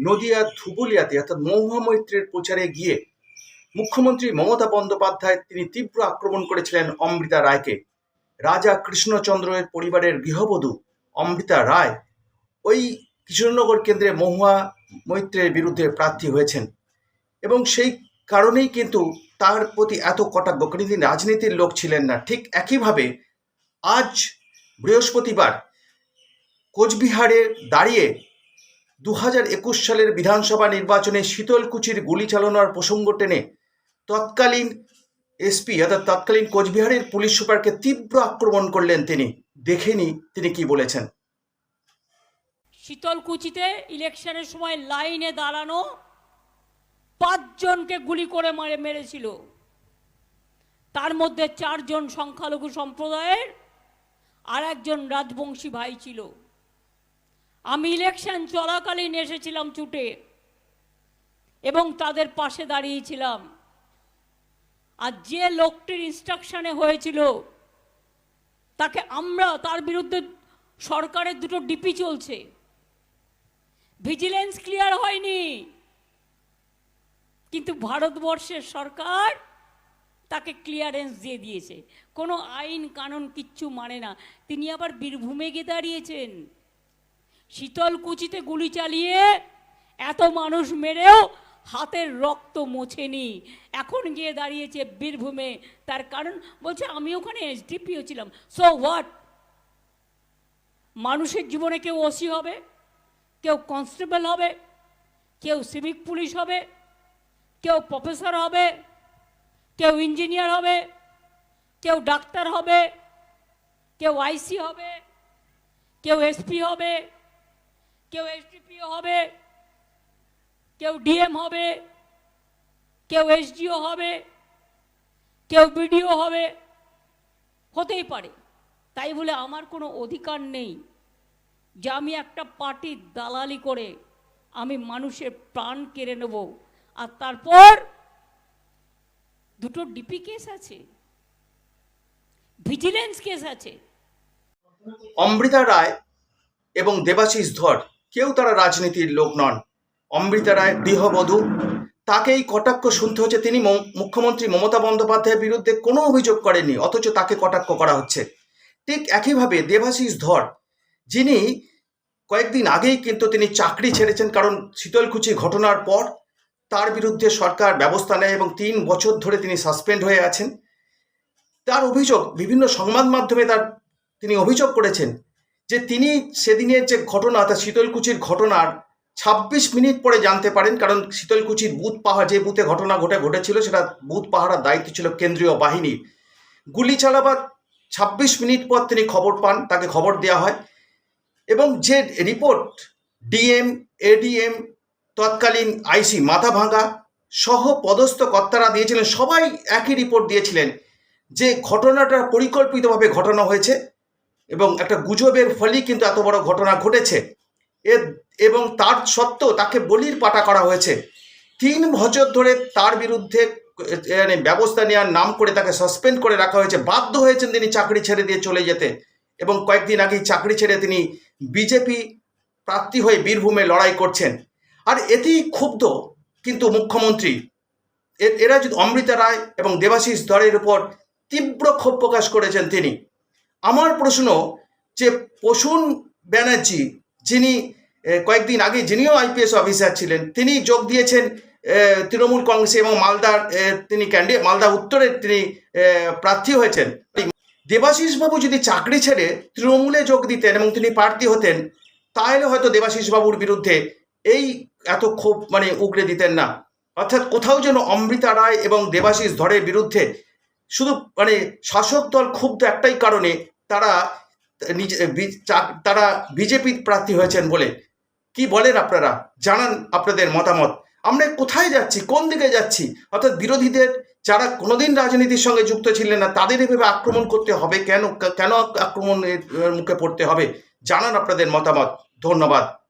নদিয়া ধুবুলিয়াতে অর্থাৎ মহুয়া মৈত্রের প্রচারে গিয়ে মুখ্যমন্ত্রী মমতা বন্দ্যোপাধ্যায় তিনি তীব্র আক্রমণ করেছিলেন অমৃতা রায়কে। রাজা কৃষ্ণচন্দ্রের পরিবারের গৃহবধূ অমৃতা রায় ওই কৃষ্ণনগর কেন্দ্রে মহুয়া মৈত্রের বিরুদ্ধে প্রার্থী হয়েছেন এবং সেই কারণেই কিন্তু তার প্রতি এত কটাক্ষ কারণ তিনি রাজনীতির লোক ছিলেন না। ঠিক একইভাবে আজ বৃহস্পতিবার কোচবিহারে দাঁড়িয়ে দু হাজার একুশ সালের বিধানসভা নির্বাচনে শীতলকুচির গুলি চালানোর প্রসঙ্গ টেনে তৎকালীন এসপি অর্থাৎ তৎকালীন কোচবিহারের পুলিশ সুপারকে তীব্র আক্রমণ করলেন তিনি। দেখেনি তিনি কি বলেছেন। শীতলকুচিতে ইলেকশনের সময় লাইনে দাঁড়ানো পাঁচজনকে গুলি করে মারে মেরেছিল। তার মধ্যে চারজন সংখ্যালঘু সম্প্রদায়ের আর একজন রাজবংশী ভাই ছিল। আমি ইলেকশন চলাকালীন এসেছিলাম ছুটে এবং তাদের পাশে দাঁড়িয়েছিলাম। আর যে লোকটির ইনস্ট্রাকশনে হয়েছিল, তাকে আমরা, তার বিরুদ্ধে সরকারের দুটো ডিপি চলছে। ভিজিলেন্স ক্লিয়ার হয়নি। কিন্তু ভারতবর্ষের সরকার তাকে ক্লিয়ারেন্স দিয়ে দিয়েছে। কোনো আইন কানুন কিচ্ছু মানে না। তিনি আবার বীরভূমে গিয়ে দাঁড়িয়েছেন। শীতলকুচিতে গুলি চালিয়ে এত মানুষ মেরেও হাতের রক্ত মোছেনি। এখন গিয়ে দাঁড়িয়েছে বীরভূমে। তার কারণ বলছে, আমি ওখানে এসডিপিও ছিলাম। সো হোয়াট মানুষের জীবনে কেউ ওসি হবে, কেউ কনস্টেবল হবে, কেউ সিভিক পুলিশ হবে, কেউ প্রফেসর হবে, কেউ ইঞ্জিনিয়ার হবে, কেউ ডাক্তার হবে, কেউ আইসি হবে, কেউ এসপি হবে কেউ এসডিপিও হবে, কেউ ডিএম হবে, কেউ এসডিও হবে, কেউ বিডিও হবে, হতেই পারে। তাই বলে আমার কোনো অধিকার নেই যে আমি একটা পার্টির দালালি করে আমি মানুষের প্রাণ কেড়ে নেব। আর তারপর দুটো ডিপি কেস আছে ভিজিলেন্স কেস আছে। অমৃতা রায় এবং দেবাশিস ধর কেউ তারা রাজনীতির লোক নন। অমৃতা রায় গৃহবধূ। তাকেই কটাক্ষ শুনতে হচ্ছে। তিনি মুখ্যমন্ত্রী মমতা বন্দ্যোপাধ্যায়ের বিরুদ্ধে কোনো অভিযোগ করেননি, অথচ তাকে কটাক্ষ করা হচ্ছে। ঠিক একইভাবে দেবাশিস ধর, যিনি কয়েকদিন আগেই কিন্তু তিনি চাকরি ছেড়েছেন, কারণ শীতলকুচি ঘটনার পর তার বিরুদ্ধে সরকার ব্যবস্থা নেয় এবং তিন বছর ধরে তিনি সাসপেন্ড হয়ে আছেন। তার অভিযোগ, বিভিন্ন সংবাদ মাধ্যমে তার তিনি অভিযোগ করেছেন যে তিনি সেদিনের যে ঘটনা, তা শীতলকুচির ঘটনার ছাব্বিশ মিনিট পরে জানতে পারেন, কারণ শীতলকুচির বুথ পাহাড়, যে বুথে ঘটনা ঘটে, ঘটেছিল, সেটা বুথ পাহারার দায়িত্ব ছিল কেন্দ্রীয় বাহিনীর গুলি চালাবার ছাব্বিশ মিনিট পর তিনি খবর পান, তাকে খবর দেওয়া হয়। এবং যে রিপোর্ট, ডিএম, এডিএম, তৎকালীন আইসি মাথা ভাঙা সহ পদস্থ কর্তারা দিয়েছিলেন, সবাই একই রিপোর্ট দিয়েছিলেন যে ঘটনাটা পরিকল্পিতভাবে ঘটানো হয়েছে। এবং একটা গুজবের ফলেই কিন্তু এত বড় ঘটনা ঘটেছে। এর এবং তার সত্ত্বেও তাকে বলির পাটা করা হয়েছে। তিন বছর ধরে তার বিরুদ্ধে মানে ব্যবস্থা নেওয়ার নাম করে তাকে সাসপেন্ড করে রাখা হয়েছে। বাধ্য হয়েছেন তিনি চাকরি ছেড়ে দিয়ে চলে যেতে এবং কয়েকদিন আগেই চাকরি ছেড়ে তিনি বিজেপি প্রার্থী হয়ে বীরভূমে লড়াই করছেন। আর এতেই ক্ষুব্ধ কিন্তু মুখ্যমন্ত্রী। এ- এরা যদি অমৃতা রায় এবং দেবাশিস ধরের উপর তীব্র ক্ষোভ প্রকাশ করেছেন তিনি আমার প্রশ্ন যে প্রসূন ব্যানার্জি, যিনি কয়েকদিন আগে যিনিও আইপিএস অফিসার ছিলেন, তিনি যোগ দিয়েছেন তৃণমূল কংগ্রেসে এবং মালদার তিনি ক্যান্ডি, মালদা উত্তরে তিনি প্রার্থী হয়েছেন। দেবাশিস বাবু যদি চাকরি ছেড়ে তৃণমূলে যোগ দিতেন এবং তিনি প্রার্থী হতেন, তাহলে হয়তো দেবাশিস বাবুর বিরুদ্ধে এই এত ক্ষোভ মানে উগড়ে দিতেন না। অর্থাৎ কোথাও যেন অমৃতা রায় এবং দেবাশিস ধরের বিরুদ্ধে শুধু মানে শাসক দল ক্ষুব্ধ একটাই কারণে তারা নিজে তারা বিজেপি প্রার্থী হয়েছেন বলে। কি বলেন আপনারা? জানান আপনাদের মতামত। আমরা কোথায় যাচ্ছি? কোন দিকে যাচ্ছি? অর্থাৎ বিরোধীদের যারা কোনোদিন রাজনীতির সঙ্গে যুক্ত ছিলেন না, তাদের এভাবে আক্রমণ করতে হবে? কেন? কেন আক্রমণের মুখে পড়তে হবে? জানান আপনাদের মতামত। ধন্যবাদ।